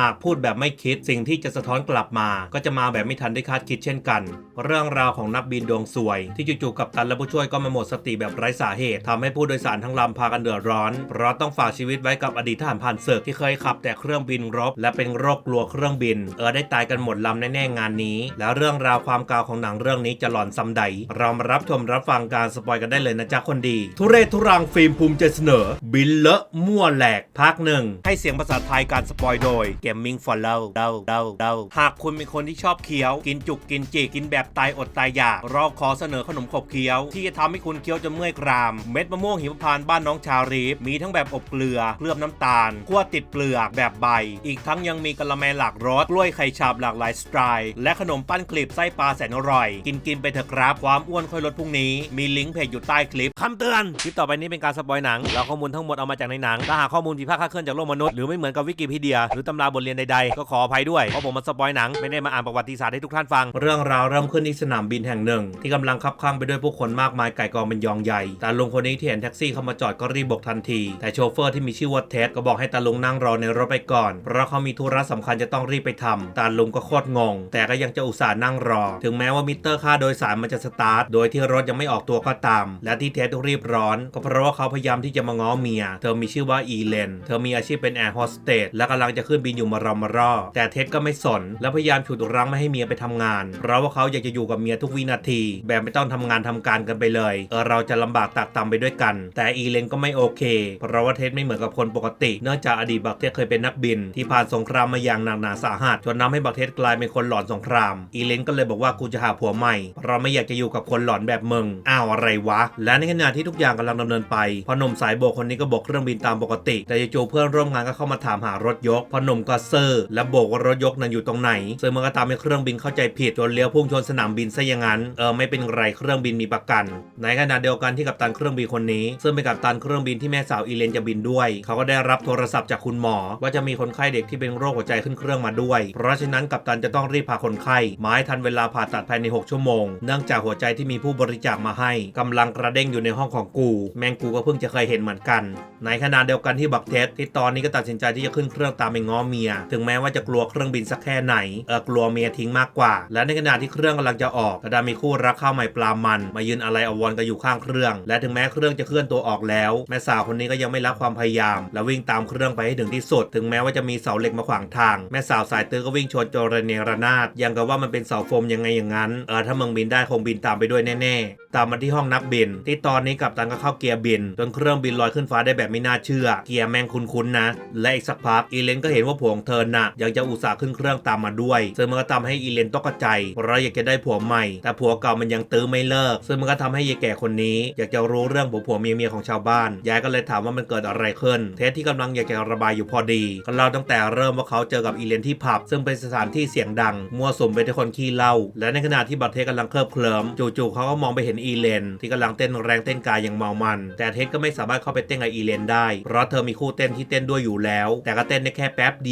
หากพูดแบบไม่คิดสิ่งที่จะสะท้อนกลับมา ก็จะมาแบบไม่ทันได้คาดคิดเช่นกัน เรื่องราวของนักบินดวงสวย ที่จู่ๆกับตันและผู้ช่วยก็มาหมดสติแบบไร้สาเหตุทำให้ผู้โดยสารทั้งลำพากันเดือดร้อน เพราะต้องฝากชีวิตไว้กับอดีตทหารผ่านศึกที่เคยขับแต่เครื่องบินรบ และเป็นโรคกลัวเครื่องบิน เออได้ตายกันหมดลำแน่ๆงานนี้ แล้วเรื่องราวความกาวของหนังเรื่องนี้จะหลอนซ้ำใดเรามารับชมรับฟังการสปอยกันได้เลยนะจ๊ะคนดี ทุเรศทุรังฟิล์มภูมิใจเสนอ บินเลอะมั่วแหลกภาคหนึ่งให้เสียงภาษาไทยการสปอยโดย Gaming for l o v เดาเดาเดาหากคุณเป็นคนที่ชอบเคี้ยว กินจุกกินจีกินแบบตายอดตายอยาก เราขอเสนอขนมขบเคี้ยว ที่จะทำให้คุณเคี้ยวจนเมื่อยกราม เม็ดมะม่วงหิมพานต์บ้านน้องชารีฟมีทั้งแบบอบเกลือเคลือบน้ำตาลคั่วติดเปลือกแบบใบ อีกทั้งยังมีกะละแมหลากรสกล้วยไข่ฉาบหลากหลายสไตล์และขนมปั้นกลีบไส้ปลาแสนอร่อย กินกินไปเถอะครับความอ้วนค่อยลดพรุ่งนี้ มีลิงก์เพจอยู่ใต้คลิปคำเตือนคลิปต่อไปนี้เป็นการสปอยหนังแล้วข้อมูลทั้งหมดเอามาจากในหนังถ้าหากข้อมูลผิดพลาดคลาดเคลื่อนจากโลกมนุษย์หรือไม่เหมือนกับวิกิพีเดียหรือตำราบทเรียนใดๆ ก็ขออภัยด้วย เพราะผมมาสปอยหนังไม่ได้มาอ่านประวัติศาสตร์ให้ทุกท่านฟัง เรื่องราวเริ่มขึ้นที่สนามบินแห่งหนึ่ง ที่กำลังคับข้างไปด้วยผู้คนมากมายไก่กองเป็นยองใหญ่แต่ลุงคนนี้ที่เห็นแท็กซี่เข้ามาจอดก็รีบบอกทันที แต่โชเฟอร์ที่มีชื่อว่าเท็ดก็บอกให้ตาลุงนั่งรอในรถไปก่อน เพราะเขามีธุระสำคัญจะต้องรีบไปทำตาลุงก็โคตรงง แต่ก็ยังจะอุตส่าห์นั่งรอ ถึงแม้ว่ามิเตอร์ค่าโดยสารมันจะสตาร์ท โดยที่รถยังไม่ออกตัวก็ตาม และที่เท็ดรีบร้อน ก็เพราะว่าเขาพยายามที่จะมาง้อเมีย เธอมีชื่อว่าอีเลน เธอมีอาชีพเป็นแอร์โฮสเตสและกำลังจะขึ้นบินอยู่มารอมารอแต่เท็ดก็ไม่สน และพยายามฉุดรั้งไม่ให้เมียไปทำงาน เพราะว่าเขาอยากจะอยู่กับเมียทุกวินาที แบบไม่ต้องทำงานทำการกันไปเลยเออเราจะลำบากตากตำไปด้วยกัน แต่อีเลนก็ไม่โอเค เพราะว่าเท็ดไม่เหมือนกับคนปกติ เนื่องจากอดีตบักเท็ดเคยเป็นนักบิน ที่ผ่านสงครามมาอย่างหนักหนาสาหัสจนทำให้บักเท็ดกลายเป็นคนหลอนสงคราม อีเลนก็เลยบอกว่ากูจะหาผัวใหม่เราไม่อยากจะอยู่กับคนหลอนแบบมึงอ้าวอะไรวะ และในขณะที่ทุกอย่างกำลังดำเนินไปพอหนุ่มสายโบกคนนี้ก็โบกเครื่องบินตามปกติ แต่จู่ๆเพื่อนร่วมงานก็เข้ามาถามหารถยกพอหนุ่มก็เซอร์ และโบกว่ารถยกนั้นอยู่ตรงไหน ซึ่งมันก็ตามให้เครื่องบินเข้าใจผิดจนเลี้ยวพุ่งชนสนามบินซะอย่างนั้น เออไม่เป็นไรเครื่องบินมีประกัน ในขณะเดียวกันที่กัปตันเครื่องบินคนนี้ ซึ่งเป็นกัปตันเครื่องบินที่แม่สาวอีเลนจะบินด้วย เขาก็ได้รับโทรศัพท์จากคุณหมอ ว่าจะมีคนไข้เด็กที่เป็นโรคหัวใจขึ้นเครื่องมาด้วย เพราะฉะนั้นกัปตันจะต้องรีบพาคนไข้มาให้ทันเวลาผ่าตัดภายใน 6 ชั่วโมง เนื่องจากหัวใจที่มีผู้บริจาคมาให้กำลังกระเด้งอยู่ในห้องของกู แมงกูก็เพิ่งจะเคยเห็นเหมือนกัน ในขณะเดียวกันที่บักเท็ดที่ตอนนี้ก็ตัดสินใจที่จะขึ้นเครื่องตามไปง้อเมียถึงแม้ว่าจะกลัวเครื่องบินสักแค่ไหนเออกลัวเมียทิ้งมากกว่า และในขณะที่เครื่องกำลังจะออกก็ได้มีคู่รักข้าวใหม่ปลามัน มายืนอะไรอววรกันอยู่ข้างเครื่อง และถึงแม้เครื่องจะเคลื่อนตัวออกแล้ว แม่สาวคนนี้ก็ยังไม่ละความพยายาม และวิ่งตามเครื่องไปให้ถึงที่สุด ถึงแม้ว่าจะมีเสาเหล็กมาขวางทางแม่สาวสายตื้อก็วิ่งชนจรเนรนาดยังกับว่ามันเป็นเสาโฟมยังไงอย่างนั้นเออถ้ามึงบินได้คงบินตามไปด้วยแน่ๆ ตามมาที่ห้องนักบิน ที่ตอนนี้กัปตันก็เข้าเกียร์บินจนเครื่องบินลอยขึ้นฟ้าได้แบบไม่น่าเชื่อ เกียร์แมงคุ้นๆนะ และอีกสักพักอีเลนก็เห็นว่าผัวของเธอน่ะยังจะอุตส่าห์ขึ้นเครื่องตามมาด้วย ซึ่งมันก็ทำให้อีเลนตกใจเพราะอยากจะได้ผัวใหม่ แต่ผัวเก่ามันยังตื้อไม่เลิก ซึ่งมันก็ทำให้ยายแก่คนนี้ อยากจะรู้เรื่องผัวผัวเมียเมียของชาวบ้านยายก็เลยถามว่ามันเกิดอะไรขึ้น เทสที่กำลังอยากจะระบายอยู่พอดีก็เล่าตั้งแต่เริ่มว่าเขาเจอกับอีเลนที่ผับ ซึ่งเป็นสถานที่เสียงดัง มั่วสุมไปด้วยคนขี้เหล้าและในขณะที่บัตเทสกำลังเคลิบเคลิ้มจู่ๆเขาก็มองไปเห็นอีเลน ที่กำลังเต้นแรงเต้นกายอย่างเมามัน แต่เทสก็ไม่สามารถเข้าไปเต้นกับอีเลนได้ เพราะเธอมีคู่เต้นที่เต้นด้วยอยู่แล้ว แต่ก็เต้นได้แค่แป๊บเดียว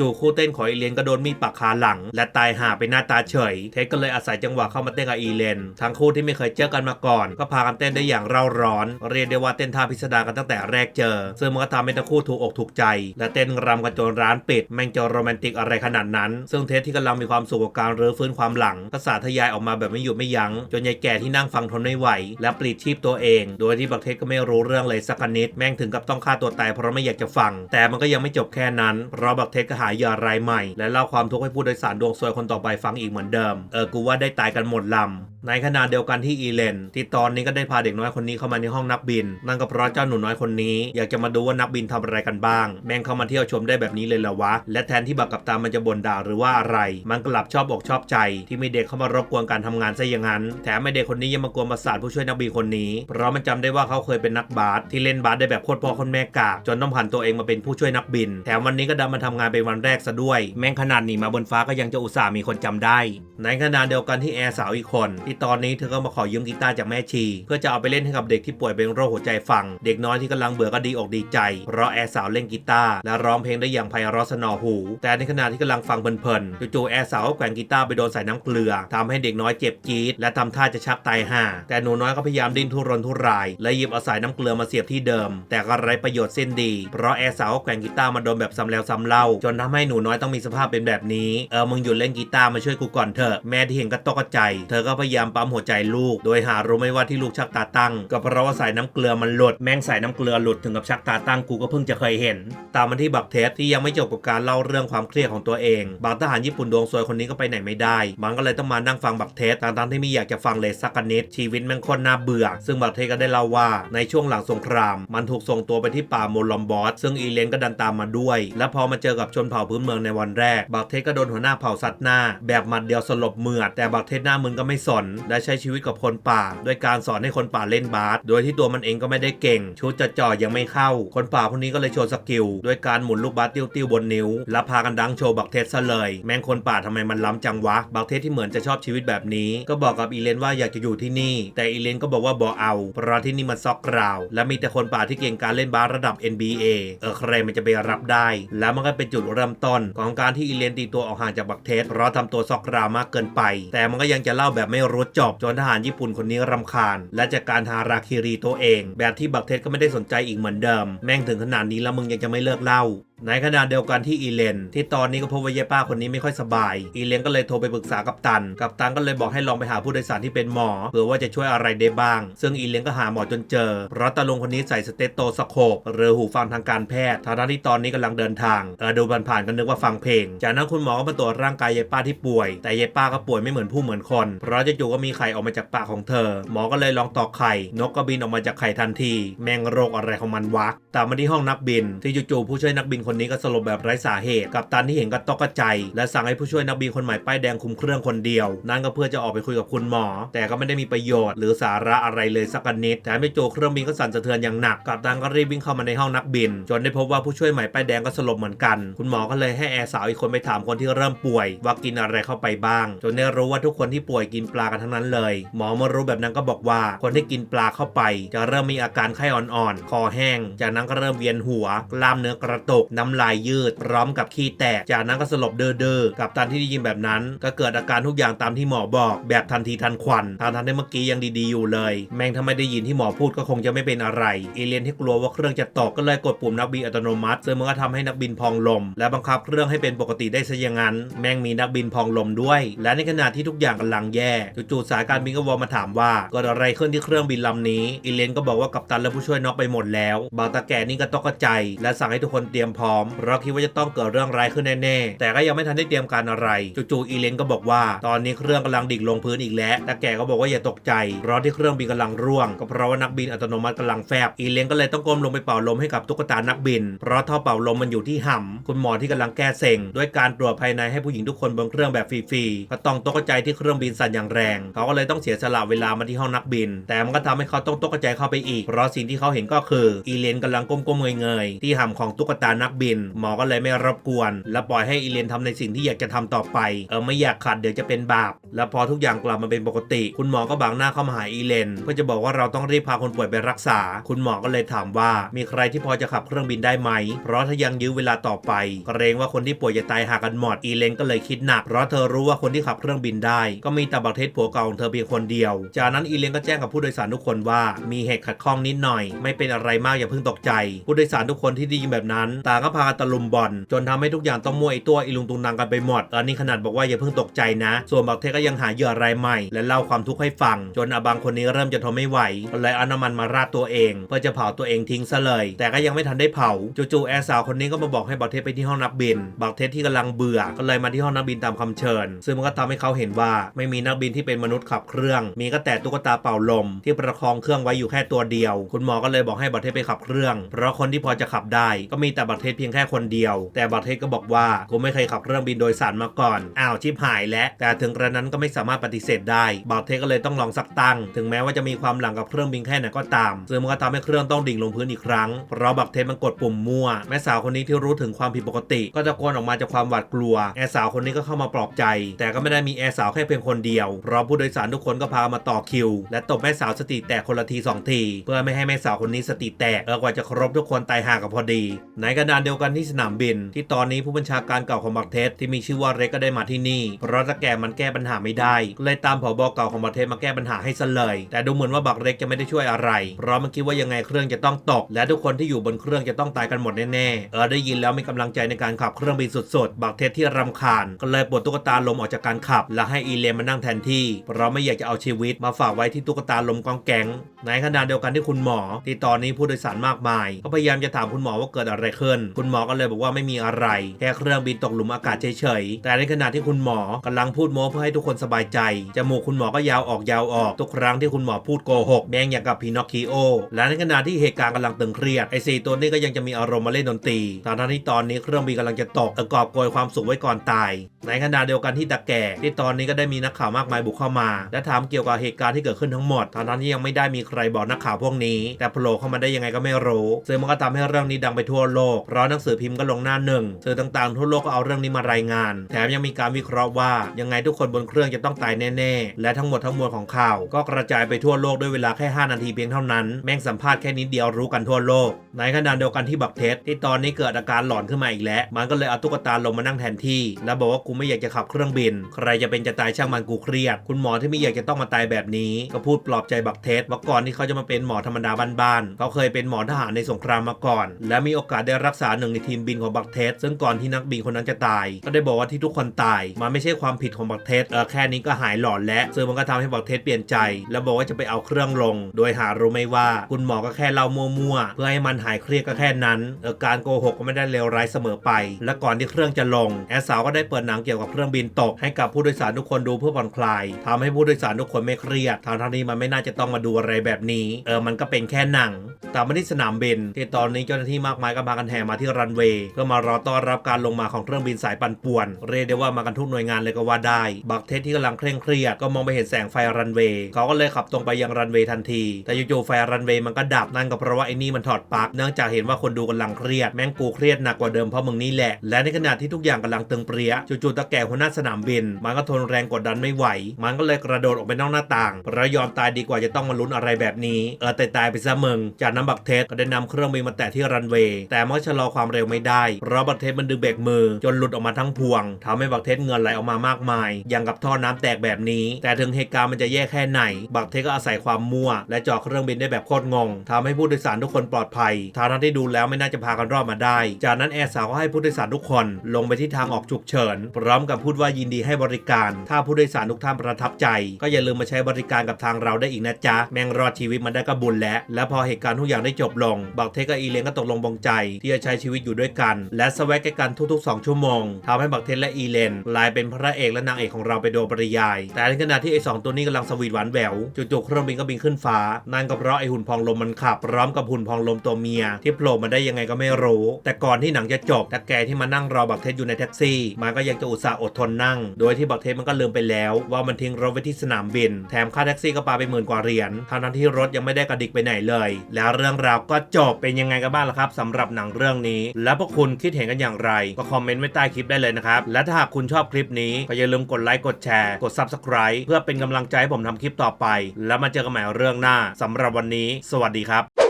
จู่ๆคู่เต้นของอีเลนก็โดนมีดปักคาหลัง และตายห่าไปหน้าตาเฉย เทสก็เลยอาศัยจังหวะเข้ามาเต้นกับอีเลนทั้งคู่ที่ไม่เคยเจอกันมาก่อน ก็พากันเต้นได้อย่างเร่าร้อน เรียกได้ว่าเต้นท่าพิสดารกันตั้งแต่แรกเจอ ซึ่งมันก็ทำให้ทั้งคู่ถูกอกถูกใจ และเต้นรำกันจนร้านปิดแม่งจะโรแมนติกอะไรขนาดนั้น ซึ่งเทสที่กำลังมีความสุขกับการรื้อฟื้นความหลังก็สาธยายออกมาแบบไม่หยุดไม่ยั้งจนยายแก่ที่นั่งฟังทนไม่ไหว และปลิดชีพตัวเอง โดยที่บักเทสก็ไม่รู้เรื่องเลยสักนิดแม่งถึงกับต้องฆ่าตัวตายเพราะไม่อยากจะฟัง แต่มันก็ยังไม่จบแค่นั้นเพราะบักเทสก็หายยารายใหม่ และเล่าความทุกข์ให้ผู้โดยสารดวงซวยคนต่อไปฟังอีกเหมือนเดิม เออ กูว่าได้ตายกันหมดลำในขณะเดียวกันที่อีเลน ที่ตอนนี้ก็ได้พาเด็กน้อยคนนี้เข้ามาในห้องนักบิน นั่นก็เพราะเจ้าหนูน้อยคนนี้ อยากจะมาดูว่านักบินทำอะไรกันบ้าง แม่งเข้ามาเที่ยวชมได้แบบนี้เลยเหรอวะ และแทนที่บักกับตามันจะบ่นด่าหรือว่าอะไร มันกลับชอบอกชอบใจ ที่มีเด็กเข้ามารบกวนการทำงานซะอย่างนั้น แถมไอเด็กคนนี้ยังมากวนประสาทผู้ช่วยนักบินคนนี้ เพราะมันจำได้ว่าเขาเคยเป็นนักบาสที่เล่นบาสได้แบบโคตรพ่อคนแม่กากจนต้องผ่านตัวเองมาเป็นผู้ช่วยนักบิน แถมวันนี้ก็ดันมาทำงานเป็นวันแรกซะด้วย แม่งขนาดหนีมาบนฟ้าก็ยังจะอุตส่าห์มีคนจำได้ ในขณะเดียวกันที่แอร์สาวอีกคนทที่ตอนนี้เธอก็มาขอยืมกีตาร์จากแม่ชี เพื่อจะเอาไปเล่นให้กับเด็กที่ป่วยเป็นโรคหัวใจฟัง เด็กน้อยที่กำลังเบื่อก็ดีอกดีใจ เพราะแอร์สาวเล่นกีตาร์และร้องเพลงได้อย่างไพเราะสนอหู แต่ในขณะที่กำลังฟังเพลินๆจู่ๆแอร์สาวก็แกว่งกีตาร์ไปโดนใส่น้ำเกลือทำให้เด็กน้อยเจ็บจี๊ดและทำท่าจะชักตายห่าแต่หนูน้อยก็พยายามดิ้นทุรนทุราย และหยิบเอาสายน้ำเกลือมาเสียบที่เดิม แต่ก็ไร้ประโยชน์เส้นดี เพราะแอร์สาวก็แกว่งกีตาร์มาโดนแบบซ้ำแล้วซ้ำเล่า จนทำให้หนูน้อยต้องมีสภาพเป็นแบบนี้เออมึงหยุดเล่นกีตาร์มาช่วยกูก่อนเถอะแม่ที่เห็นก็ตกใจ เธอก็พยายามปั๊มหัวใจลูก โดยหารู้ไม่ว่าที่ลูกชักตาตั้ง ก็เพราะว่าสายน้ำเกลือมันหลุดแม่งสายน้ำเกลือหลุดถึงกับชักตาตั้งกูก็เพิ่งจะเคยเห็น ตามมาที่บักเทสที่ยังไม่จบกับการเล่าเรื่องความเครียดของตัวเองบางทหารญี่ปุ่นดวงซวยคนนี้ก็ไปไหนไม่ได้ มันก็เลยต้องมานั่งฟังบักเทสทั้งๆที่ไม่อยากจะฟังเลยสักนิดชีวิตแม่งโคนน่าเบื่อ ซึ่งบักเทสก็ได้เล่าว่าในช่วงหลังสงคราม มันถูกส่งตัวไปที่ป่าโมลอมบอสซึ่งอีเลนก็ดันตามมาด้วย และพอมาเจอกับชนเผ่าพื้นเมืองในวันแรกบักเทสก็โดนหัวหน้าเผ่าซัดหน้า แบบหมัดเดียวสลบเหมือดแต่บักเทสหน้ามึนก็ไม่สนและใช้ชีวิตกับคนป่าด้วยการสอนให้คนป่าเล่นบาสโดยที่ตัวมันเองก็ไม่ได้เก่ง ชุดจะจ่อยังไม่เข้า คนป่าพวกนี้ก็เลยโชว์สกิลด้วยการหมุนลูกบาสติ้วๆบนนิ้ว และพากันดังโชว์บักเทสซะเลย แม่งคนป่าทำไมมันล้ำจังวะ บักเทสที่เหมือนจะชอบชีวิตแบบนี้ ก็บอกกับอีเลนว่าอยากจะอยู่ที่นี่ แต่อีเลนก็บอกว่าบอเอาเพราะที่นี่มันซอกกราว และมีแต่คนป่าที่เก่งการเล่นบาสระดับ NBA เออใครมันจะไปรับได้ แล้วมันก็เป็นจุดเริ่มต้น ของการที่อีเลนตีตัวออกห่างจากบักเทสเพราะทำตัวซอกกราวมากเกินไป แต่มันก็ยังจะเล่าแบบไม่รู้ถจอบจอนทหารญี่ปุ่นคนนี้รำคาญ และจากการทาราคิรีตัวเอง แบบที่บักเทสก็ไม่ได้สนใจอีกเหมือนเดิม แม่งถึงขนาดนี้แล้วมึงยังจะไม่เลิกเล่า ในขณะเดียวกันที่อีเลน ที่ตอนนี้ก็พบว่าเยป้าคนนี้ไม่ค่อยสบาย อีเลนก็เลยโทรไปปรึกษากับตัน กับตันก็เลยบอกให้ลองไปหาผู้โดยสารที่เป็นหมอเผื่อว่าจะช่วยอะไรได้บ้าง ซึ่งอีเลนก็หาหมอจนเจอ เพราะตาลุงคนนี้ใส่สเตตโตสโคปหรือหูฟังทางการแพทย์ทางที่ตอนนี้กำลังเดินทางเออดูผ่านๆก็นึกว่าฟังเพลง จากนั้นคุณหมอก็มาตรวจร่างกายยายป้าที่ป่วย แต่ยายป้าก็ป่วยไม่เหมือนผู้เหมือนคน เพราะจู่ๆก็มีไข่ออกมาจากปากของเธอ หมอก็เลยลองตอกไข่ นกก็บินออกมาจากไข่ทันที แมงโรคอะไรของมันวะตามมาที่ห้องนักบินที่จู่ๆผู้ช่วยนักบินคนคนนี้ก็สลบแบบไร้สาเหตุ กับตันที่เห็นก็ตกใจ และสั่งให้ผู้ช่วยนักบินคนใหม่ป้ายแดงคุมเครื่องคนเดียว นั่นก็เพื่อจะออกไปคุยกับคุณหมอ แต่ก็ไม่ได้มีประโยชน์หรือสาระอะไรเลยสักนิดแถมไม่จู่ๆเครื่องบินก็สั่นสะเทือนอย่างหนัก กับตันก็รีบวิ่งเข้ามาในห้องนักบิน จนได้พบว่าผู้ช่วยใหม่ป้ายแดงก็สลบเหมือนกัน คุณหมอก็เลยให้แอร์สาวอีกคนไปถามคนที่เริ่มป่วย ว่ากินอะไรเข้าไปบ้าง จนได้รู้ว่าทุกคนที่ป่วยกินปลากันทั้งนั้นเลย หมอเมื่อรู้แบบนั้นก็บอกว่าคนที่กินปลาเข้าไป จะเริ่มมีอาการไข้อ่อนๆ คอแห้ง จากนั้นก็เริ่มเวียนหัว กล้ามเนื้อกระตุกน้ำลายยืด พร้อมกับขี้แตก จากนั้นก็สลบเด้อๆกับตันที่ได้ยินแบบนั้น ก็เกิดอาการทุกอย่างตามที่หมอบอก แบบทันทีทันควันทางทันที่เมื่อกี้ยังดีๆอยู่เลย แม่งถ้าไม่ได้ยินที่หมอพูดก็คงจะไม่เป็นอะไร เอเลียนที่กลัวว่าเครื่องจะตกก็เลยกดปุ่มนักบินอัตโนมัติซึ่งมันก็ทำให้นักบินพองลม และบังคับเครื่องให้เป็นปกติได้ซะอย่างนั้น แม่งมีนักบินพองลมด้วย และในขณะที่ทุกอย่างกำลังแย่จู่ๆสายการบินก็วอลมาถามว่าเกิดอะไรขึ้นที่เครื่องบินลำนี้เอเลียนก็บอกว่ากัปตันและผู้ช่วยน็อกไปหมดแล้วบางตาแก่นี่ก็ตกใจ และสั่งให้ทุกคนเตรียมพร้อมเราคิดว่าจะต้องเกิดเรื่องร้ายขึ้นแน่ๆ แต่ก็ยังไม่ทันได้เตรียมการอะไร จู่ๆอีเลนก็บอกว่า ตอนนี้เครื่องกำลังดิ่งลงพื้นอีกแล้ว แต่แกก็บอกว่าอย่าตกใจเพราะที่เครื่องบินกำลังร่วง ก็เพราะว่านักบินอัตโนมัติกำลังแฟบ อีเลนก็เลยต้องก้มลงไปเป่าลมให้กับตุ๊กตานักบิน เพราะท่อเป่าลมมันอยู่ที่ห่ำคุณหมอที่กำลังแก้เซ็งด้วยการตรวจภายในให้ผู้หญิงทุกคนบนเครื่องแบบฟรีๆก็ต้องตกใจที่เครื่องบินสั่นอย่างแรง เขาก็เลยต้องเสียสละเวลามาที่ห้องนักบิน แต่มันก็ทำให้เขาต้องตกใจเข้าไปอีก เพราะสิ่งที่เขาเห็นก็คืออีเลนกำลังก้มๆเงยๆที่ห่ำของตุ๊กตานักบิน หมอก็เลยไม่รบกวน และปล่อยให้อีเลนทำในสิ่งที่อยากจะทำต่อไป เออไม่อยากขัดเดี๋ยวจะเป็นบาป และพอทุกอย่างกลับมาเป็นปกติ คุณหมอก็บางหน้าเข้ามาหาอีเลนเพื่อจะบอกว่าเราต้องรีบพาคนป่วยไปรักษา คุณหมอก็เลยถามว่า มีใครที่พอจะขับเครื่องบินได้ไหม เพราะถ้ายังยื้อเวลาต่อไปเกรงว่าคนที่ป่วยจะตายหากันหมดอีเลนก็เลยคิดหนักเพราะเธอรู้ว่าคนที่ขับเครื่องบินได้ ก็มีแต่บักเทศผัวเก่าของเธอเพียงคนเดียว จากนั้นอีเลนก็แจ้งกับผู้โดยสารทุกคนว่ามีเหตุขัดข้องนิดหน่อย ไม่เป็นอะไรมากอย่าเพิ่งตกใจ ผู้โดยสารทุกคนที่ได้ยินแบบนั้น ตาก็พาตะลุมบอลจนทำให้ทุกอย่างต้องมั่วไอตัวอีลุงตุงนางกันไปหมดตอนนี้ขนาดบอกว่าอย่าเพิ่งตกใจนะ ส่วนบักเทก็ยังหาเหยื่อรายใหม่ และเล่าความทุกข์ให้ฟัง จนอบังคนนี้เริ่มจะทนไม่ไหวก็เลยเอาน้ำมันมาราดตัวเอง เพื่อจะเผาตัวเองทิ้งซะเลย แต่ก็ยังไม่ทันได้เผาจู่ๆแอร์สาวคนนี้ก็มาบอกให้บักเทศไปที่ห้องนักบินบักเทศที่กำลังเบื่อก็เลยมาที่ห้องนักบินตามคำเชิญ ซึ่งมันก็ทำให้เขาเห็นว่าไม่มีนักบินที่เป็นมนุษย์ขับเครื่อง มีก็แต่ตุ๊กตาเป่าลม ที่ประคองเครื่องไว้อยู่แค่ตัวเดียว คุณหมอก็เลยบอกให้บักเทไปขับเครื่อง เพราะคนที่พอจะขับได้ก็มีแต่บักเทเพียงแค่คนเดียว แต่บักเทสก็บอกว่ากูไม่เคยขับเครื่องบินโดยสารมาก่อนอ้าวชิบหายแล้วแต่ถึงกระนั้นก็ไม่สามารถปฏิเสธได้บักเทสก็เลยต้องลองสักตั้ง ถึงแม้ว่าจะมีความหลังกับเครื่องบินแค่ไหนก็ตามซึ่งมันก็ทำให้เครื่องต้องดิ่งลงพื้นอีกครั้งเพราะบักเทสมันกดปุ่มมั่วแม่สาวคนนี้ที่รู้ถึงความผิดปกติ ก็ตะโกนออกมาจากความหวาดกลัวแอร์สาวคนนี้ก็เข้ามาปลอบใจ แต่ก็ไม่ได้มีแอร์สาวแค่เพียงคนเดียวเพราะผู้โดยสารทุกคนก็พามาต่อคิว และตบแม่สาวสติแตกคนละทีสองทีเพื่อไม่ให้แม่สาวคนนี้สติแตกเออกว่าจะครบทุกคนตายห่ากันพอดีในขณะเดียวกันที่สนามบิน ที่ตอนนี้ผู้บัญชาการเก่าของบักเทสที่มีชื่อว่าเร็กก็ได้มาที่นี่ เพราะตะแกมันแก้ปัญหาไม่ได้ก็เลยตามผบเก่าของบักเทสมาแก้ปัญหาให้ซะเลย แต่ดูเหมือนว่าบักเร็กจะไม่ได้ช่วยอะไร เพราะมันคิดว่ายังไงเครื่องจะต้องตก และทุกคนที่อยู่บนเครื่องจะต้องตายกันหมดแน่ๆเออได้ยินแล้วมีกำลังใจในการขับเครื่องบินสุดๆ บักเทสที่รำคาญก็เลยปลดตุ๊กตาลมออกจากการขับ และให้อีเลนมานั่งแทนที่ เพราะไม่อยากจะเอาชีวิตมาฝากไว้ที่ตุ๊กตาลมกองแกงในขณะเดียวกันที่คุณหมอ ที่ตอนนี้ผู้โดยสารมากมาย ก็พยายามจะถามคุณหมอว่าเกิดอะไรขึ้นคุณหมอก็เลยบอกว่าไม่มีอะไรแค่เครื่องบินตกหลุมอากาศเฉยๆ แต่ในขณะที่คุณหมอกำลังพูดโม้เพื่อให้ทุกคนสบายใจ จมูกคุณหมอก็ยาวออกยาวออก ทุกครั้งที่คุณหมอพูดโกหกแม่งอย่างกับพีนอคคิโอ และในขณะที่เหตุการณ์กำลังตึงเครียดไอซีตัวนี้ก็ยังจะมีอารมณ์มาเล่นดนตรีตอนที่ตอนนี้เครื่องบินกำลังจะตกเออกอบโกยความสุขไว้ก่อนตาย ในขณะเดียวกันที่ตะแก่ที่ตอนนี้ก็ได้มีนักข่าวมากมายบุกเข้ามา และถามเกี่ยวกับเหตุการณ์ที่เกิดขึ้นทั้งหมดตอนที่ยังไม่ได้มีใครบอกนักข่าวพวกนี้ แต่โผล่เข้ามาได้ยังไงก็ไม่รู้ซึ่งมันก็ทำให้เรื่องนี้ดังไปทั่วโลกเพราะหนังสือพิมพ์ก็ลงหน้าหนึ่งสื่อต่างๆทั่วโลกก็เอาเรื่องนี้มารายงาน แถมยังมีการวิเคราะห์ว่ายังไงทุกคนบนเครื่องจะต้องตายแน่ๆ และทั้งหมดทั้งมวลของข่าว ก็กระจายไปทั่วโลกด้วยเวลาแค่ 5 นาทีเพียงเท่านั้น แม่งสัมภาษณ์แค่นิดเดียวรู้กันทั่วโลก ในขณะเดียวกันที่บักเทสที่ตอนนี้เกิดอาการหลอนขึ้นมาอีกแล้ว มันก็เลยเอาตุ๊กตาลงมานั่งแทนที่ แล้วบอกว่ากูไม่อยากจะขับเครื่องบิน ใครจะเป็นจะตายช่างมันกูเครียด คุณหมอที่ไม่อยากจะต้องมาตายแบบนี้ ก็พูดปลอบใจบักเทสว่าก่อนที่เขาจะมาเป็นหมอธรรมดาบ้านๆเขาเคยเป็นหมอทหารในสงครามมาก่อน และมีโอกาสได้รักษาหนึ่งในทีมบินของบักเทสซึ่งก่อนที่นักบินคนนั้นจะตาย ก็ได้บอกว่าที่ทุกคนตายมันไม่ใช่ความผิดของบักเทสเออแค่นี้ก็หายหลอนแล้วซึ่งมันก็ทำให้บักเทสเปลี่ยนใจ แล้วบอกว่าจะไปเอาเครื่องลง โดยหารู้ไหมว่าคุณหมอก็แค่เล่ามั่วๆเพื่อให้มันหายเครียดก็แค่นั้นเออการโกหกก็ไม่ได้เลวร้ายเสมอไป และก่อนที่เครื่องจะลงแอร์สาวก็ได้เปิดหนังเกี่ยวกับเครื่องบินตกให้กับผู้โดยสารทุกคนดูเพื่อผ่อนคลายทำให้ผู้โดยสารทุกคนไม่เครียดทางทางนี้มันไม่น่าจะต้องมาดูอะไรแบบนี้ เออมันก็เป็นแค่หนัง กลับมาที่สนามบินที่ตอนนี้เจ้าหน้าที่มากมายก็พากันแห่มาที่รันเวย์เพื่อมารอต้อนรับการลงมาของเครื่องบินสายปั่นป่วน เรียกได้ว่ามากันทุกหน่วยงานเลยก็ว่าได้ บักเทสที่กำลังเคร่งเครียดก็มองไปเห็นแสงไฟรันเวย์เขาก็เลยขับตรงไปยังรันเวย์ทันที แต่จู่ๆไฟรันเวย์มันก็ดับนั่นก็เพราะว่าไอ้นี่มันถอดปลั๊กเนื่องจากเห็นว่าคนดูกำลังเครียดแม่งกูเครียดหนักกว่าเดิมเพราะมึงนี่แหละและในขณะที่ทุกอย่างกำลังตึงเปรี้ยจู่ๆตะแก่หัวหน้าสนามบิน มันก็ทนแรงกดดันไม่ไหว มันก็เลยกระโดดออกไปนอกหน้าต่างเพราะยอมตายดีกว่าจะต้องมาลุ้นอะไรแบบนี้เออแต่ตายไปซะมึงจากนั้นบักเทสก็ได้นำเครื่องบินมาแตะที่รันเวย์แต่มักชะลอความเร็วไม่ได้ เพราะบักเทสมันดึงเบรกมือ จนหลุดออกมาทั้งพวงทำให้บักเทสเงินไหลออกมามากมาย อย่างกับท่อน้ำแตกแบบนี้ แต่ถึงเหตุการณ์มันจะแย่แค่ไหน บักเทสก็อาศัยความมั่ว และเจาะเครื่องบินได้แบบโคตรงงทำให้ผู้โดยสารทุกคนปลอดภัยทางนั้นที่ดูแล้วไม่น่าจะพากันรอดมาได้ จากนั้นแอร์สาวก็ให้ผู้โดยสารทุกคน ลงไปที่ทางออกฉุกเฉินพร้อมกับพูดว่ายินดีให้บริการ ถ้าผู้โดยสารทุกท่านประทับใจ ก็อย่าลืมมาใช้บริการกับทางเราได้อีกนะจ๊ะแมงรอดชีวิตมันได้ก็บุญแล้วและพอเหตุการณ์ทุกอย่างได้จบลง บักเทสกับอีเลนก็ตกลงปรงใจ ที่จะใช้ชีวิตอยู่ด้วยกัน และสวัสดิ์กันทุกๆ 2 ชั่วโมงทำให้บักเทสและอีเลนกลายเป็นพระเอกและนางเอกของเราไปโดยปริยาย แต่ในขณะที่ไอ้สองตัวนี้กำลังสวีทหวานแหววจู่ๆเครื่องบินก็บินขึ้นฟ้านั่นก็เพราะไอ้หุ่นพองลมมันขับพร้อมกับหุ่นพองลมตัวเมีย ที่โผล่มาได้ยังไงก็ไม่รู้ แต่ก่อนที่หนังจะจบตะแกที่มานั่งรอบักเทสอยู่ในแท็กซี่มันก็ยังจะอุตส่าห์อดทนนั่ง โดยที่บักเทสมันก็ลืมไปแล้วว่ามันทิ้งรถไว้ที่สนามบิน แถมค่าแท็กซี่ก็ปาไปหมื่นกว่าเหรียญทั้งๆที่รถยังไม่ได้กระดิกไปไหนเลย แล้วเรื่องราวก็จบเป็นยังไงกันบ้างล่ะครับสำหรับหนังเรื่องนี้ และพวกคุณคิดเห็นกันอย่างไร ก็คอมเมนต์ไว้ใต้คลิปได้เลยนะครับ และถ้าหากคุณชอบคลิปนี้ก็อย่าลืมกดไลค์กดแชร์กด Subscribe เพื่อเป็นกำลังใจให้ผมทำคลิปต่อไป แล้วมาเจอกันใหม่เรื่องหน้าสำหรับวันนี้ สวัสดีครับ